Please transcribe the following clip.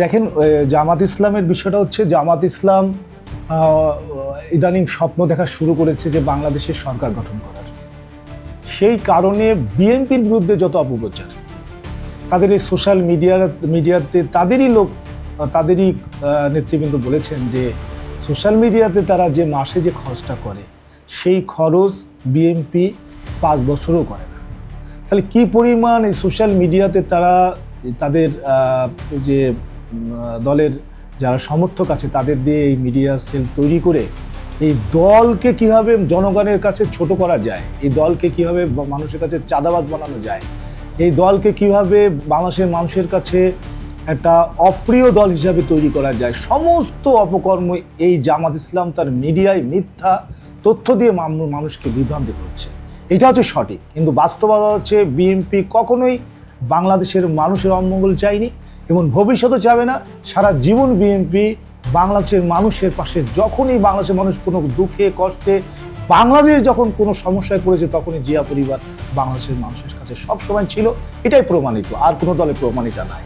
দেখেন জামাত ইসলামের বিষয়টা হচ্ছে জামাত ইসলাম ইদানিং স্বপ্ন দেখা শুরু করেছে যে বাংলাদেশের সরকার গঠন করার। সেই কারণে বিএনপির বিরুদ্ধে যত অপপ্রচার, তাদের এই সোশ্যাল মিডিয়ার, মিডিয়াতে তাদেরই লোক তাদেরই নেতৃবৃন্দ বলেছেন যে সোশ্যাল মিডিয়াতে তারা যে মাসে যে খরচটা করে, সেই খরচ বিএনপি পাঁচ বছরও করে না। তাহলে কি পরিমাণ এই সোশ্যাল মিডিয়াতে তারা তাদের যে দলের যারা সমর্থক আছে, তাদের দিয়ে এই মিডিয়া সেল তৈরি করে এই দলকে কীভাবে জনগণের কাছে ছোট করা যায়, এই দলকে কীভাবে মানুষের কাছে চাঁদাবাজ বানানো যায়, এই দলকে কীভাবে বাংলাদেশের মানুষের কাছে একটা অপ্রিয় দল হিসাবে তৈরি করা যায়, সমস্ত অপকর্ম এই জামাত ইসলাম তার মিডিয়ায় মিথ্যা তথ্য দিয়ে মানুষকে বিভ্রান্তি করছে। এটা হচ্ছে সঠিক, কিন্তু বাস্তবতা হচ্ছে বিএনপি কখনোই বাংলাদেশের মানুষের অমঙ্গল চাইনি এবং ভবিষ্যতে চাবে না। সারা জীবন বিএনপি বাংলাদেশের মানুষের পাশে যখনই বাংলাদেশের মানুষ কোনো দুঃখে, কষ্টে, বাংলাদেশ যখন কোনো সমস্যায় পড়েছে তখনই জিয়া পরিবার বাংলাদেশের মানুষের কাছে সবসময় ছিল। এটাই প্রমাণিত, আর কোনো দলে প্রমাণিতা নাই।